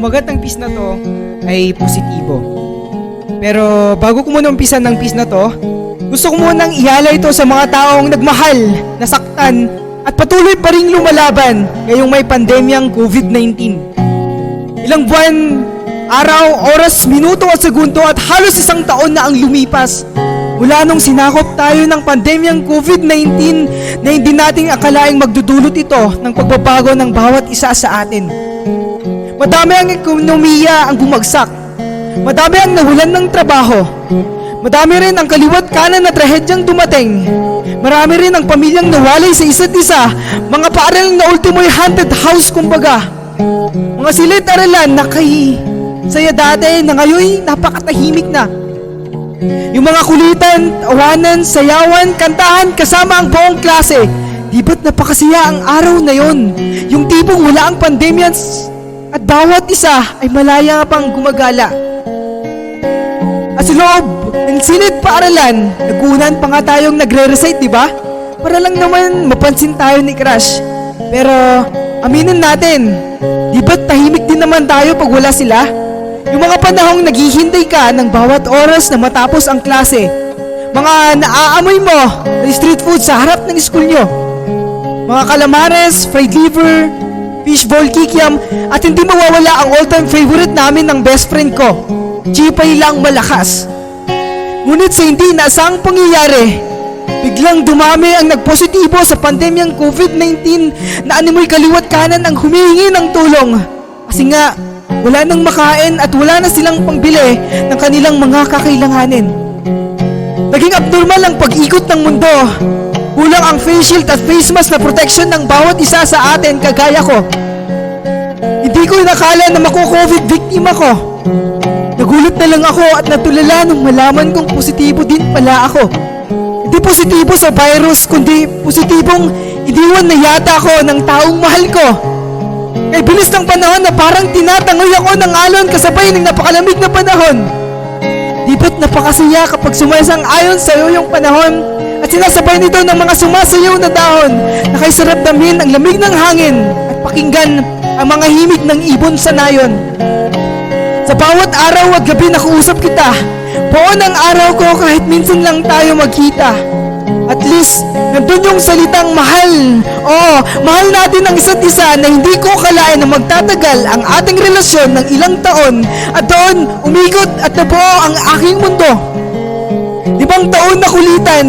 pamagat ng piece na to ay positibo. Pero bago ko muna umpisan ng piece na to, gusto ko munang ihala ito sa mga taong nagmahal, nasaktan, at patuloy pa rin lumalaban ngayong may pandemyang COVID-19. Ilang buwan, araw, oras, minuto at segundo at halos isang taon na ang lumipas mula nung sinakop tayo ng pandemyang COVID-19 na hindi natin akalaing magdudulot ito ng pagbabago ng bawat isa sa atin. Madami ang ekonomiya ang bumagsak. Madami ang nawalan ng trabaho. Madami rin ang kaliwat kanan na trahedyang dumating. Marami rin ang pamilyang nawalay sa isa't isa. Mga paaral na ultimo'y haunted house kumbaga. Mga silid-aralan na kay saya dati na ngayon napakatahimik na. Yung mga kulitan, awanan, sayawan, kantahan kasama ang buong klase. Di ba't napakasaya ang araw na yon? Yung tipong wala ang pandemya at bawat isa ay malaya pang gumagala. At sa loob ng sinit paaralan, nagunan pa nga tayong nagre-recite, di ba? Para lang naman mapansin tayo ni Crush. Pero, aminin natin, di ba tahimik din naman tayo pag wala sila? Yung mga panahong naghihintay ka ng bawat oras na matapos ang klase. Mga naaamoy mo na street food sa harap ng school nyo. Mga calamares, fried liver, fishball kikiam, at hindi mawawala ang all-time favorite namin ng best friend ko, Chipay lang malakas. Ngunit sa hindi inaasang pangyayari, biglang dumami ang nagpositibo sa pandemyang COVID-19 na animoy kaliwat kanan ang humihingi ng tulong. Kasi nga, wala nang makain at wala na silang pangbili ng kanilang mga kakailanganin. Naging abnormal ang pag-ikot ng mundo. Kulang ang face shield at face mask na protection ng bawat isa sa atin kagaya ko. Hindi ko inakala na mako-COVID victim ako. Nagulat na lang ako at natulala nung malaman kong positibo din pala ako. Hindi positibo sa virus, kundi positibong iniwan na yata ako ng taong mahal ko. Kay bilis ng panahon na parang tinatangoy ako ng alon kasabay ng napakalamig na panahon. Di ba't napakasaya kapag sumasang ayon sa iyo yung panahon at sinasabay nito ng mga sumasayaw na dahon na kay sarap damin ang lamig ng hangin at pakinggan ang mga himig ng ibon sa nayon. Sa bawat araw at gabi nakuusap kita. Buon ang araw ko kahit minsan lang tayo magkita. At least, nandun yung salitang mahal. Oo, mahal natin ang isa't isa na hindi ko kalain na magtatagal ang ating relasyon ng ilang taon at doon umikot at nabuo ang aking mundo. Limang taon na kulitan,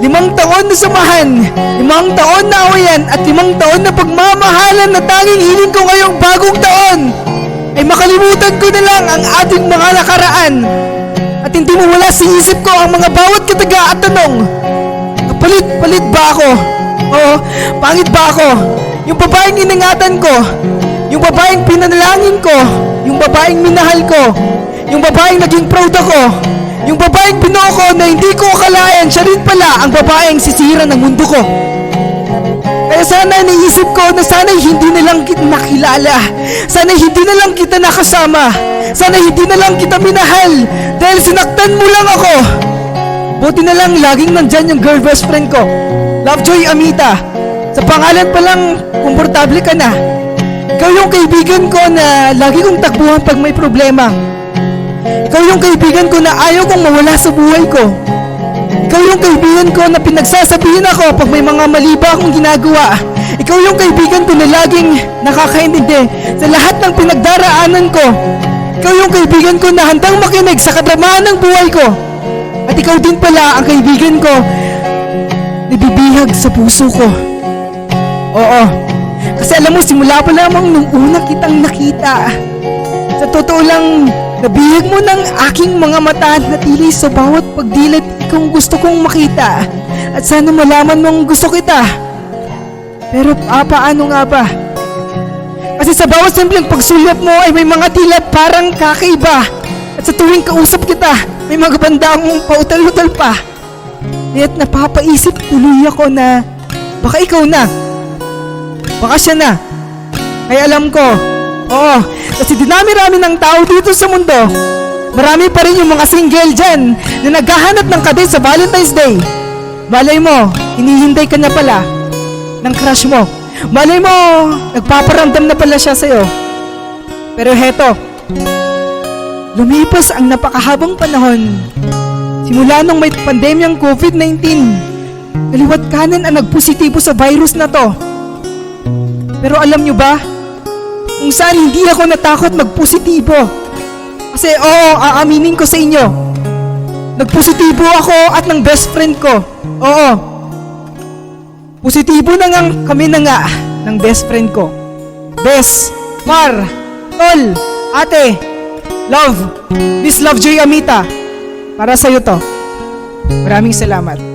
limang taon na samahan, limang taon na awayan at limang taon na pagmamahalan na tanging hiling ko ngayong bagong taon ay makalimutan ko na lang ang ating mga nakaraan at hindi mo wala sa isip ko ang mga bawat kataga at tanong Kapalit-palit ba ako? Oo, pangit ba ako? Yung babaeng iningatan ko Yung babaeng pinanalangin ko Yung babaeng minahal ko Yung babaeng naging proud ako Yung babaeng binuo ko na hindi ko akalain Siya rin pala ang babaeng sisira ng mundo ko kaya sana naisip ko na sana hindi na lang kita nakilala. Sana hindi na lang kita nakasama. Sana hindi na lang kita minahal. Dahil sinaktan mo lang ako. Buti na lang laging nandyan yung girl best friend ko. Lovejoy Amita. Sa pangalan pa lang, komportable ka na. Ikaw yung kaibigan ko na lagi kong takbuhan pag may problema. Ikaw yung kaibigan ko na ayaw kong mawala sa buhay ko. Ikaw yung kaibigan ko na pinagsasabihin ako pag may mga mali ba akong ginagawa. Ikaw yung kaibigan ko na laging nakakaintindi sa lahat ng pinagdaraanan ko. Ikaw yung kaibigan ko na handang makinig sa kadramahan ng buhay ko. At ikaw din pala ang kaibigan ko na bibihag sa puso ko. Oo, kasi alam mo simula pa lamang nung una kitang nakita. Sa totoo lang, nabihag mo ng aking mga mata na tili sa bawat pagdilat ikaw gusto kong makita. At sana malaman mong gusto kita. Pero ah, paano nga ba? Kasi sa bawat simpleng pagsulat mo ay may mga tila parang kakaiba. At sa tuwing kausap kita, may mga bandang pautal-utal pa. Kaya't napapaisip tuloy ako na baka ikaw na. Baka siya na. Kaya alam ko, oo, kasi dinami-rami ng tao dito sa mundo. Marami pa rin yung mga single dyan na naghahanap ng kadate sa Valentine's Day. Malay mo, hinihintay ka na pala ng crush mo. Malay mo, nagpaparamdam na pala siya sa'yo. Pero heto, lumipas ang napakahabang panahon. Simula nung may pandemyang COVID-19, kaliwat kanan ang nagpositibo sa virus na to. Pero alam nyo ba, kung saan hindi ako natakot magpositibo. Kasi oo, aaminin ko sa inyo, nagpositibo ako at ng best friend ko. Oo, positibo na nga kami na nga ng best friend ko. Bes, Mar, Tol, Ate, Love, Miss Lovejoy Amita, para sa'yo to. Maraming salamat.